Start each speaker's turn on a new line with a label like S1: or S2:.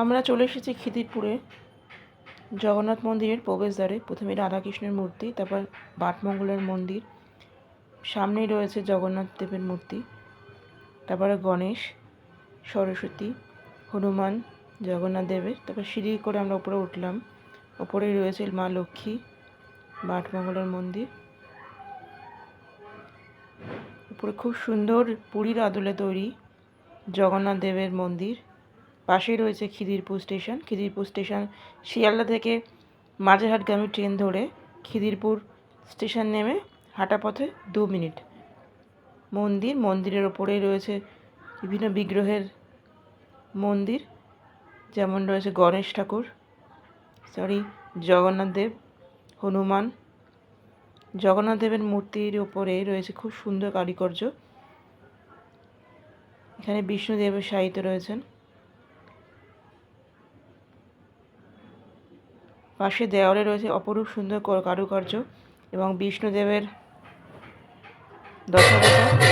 S1: আমরা চলে এসেছি খিদিরপুরে। জগন্নাথ মন্দিরের প্রবেশদ্বারে। প্রথমে রাধাকৃষ্ণের মূর্তি, তারপর বাটমঙ্গলের মন্দির। সামনেই রয়েছে জগন্নাথ দেবের মূর্তি, তারপরে গণেশ, সরস্বতী, হনুমান, জগন্নাথ দেবের। তারপর সিঁড়ি করে আমরা উপরে উঠলাম। ওপরেই রয়েছে মা লক্ষ্মী, বাটমঙ্গলের মন্দির। উপরে খুব সুন্দর পুরীর আদলে তৈরি জগন্নাথ দেবের মন্দির। পাশেই রয়েছে খিদিরপুর স্টেশন। খিদিরপুর স্টেশন শিয়ালদা থেকে মাঝেরহাটগামী ট্রেন ধরে খিদিরপুর স্টেশন নেমে হাঁটা পথে দু মিনিট। মন্দির, মন্দিরের ওপরেই রয়েছে বিভিন্ন বিগ্রহের মন্দির, যেমন রয়েছে গণেশ ঠাকুর, সরি, জগন্নাথ দেব, হনুমান। জগন্নাথ দেবের মূর্তির ওপরে রয়েছে খুব সুন্দর কারুকার্য এখানে বিষ্ণুদেবের সাহিত্য রয়েছেন। পাশে দেওয়ালে রয়েছে অপরূপ সুন্দর কর- কারুকার্য এবং বিষ্ণুদেবের দশাবতার।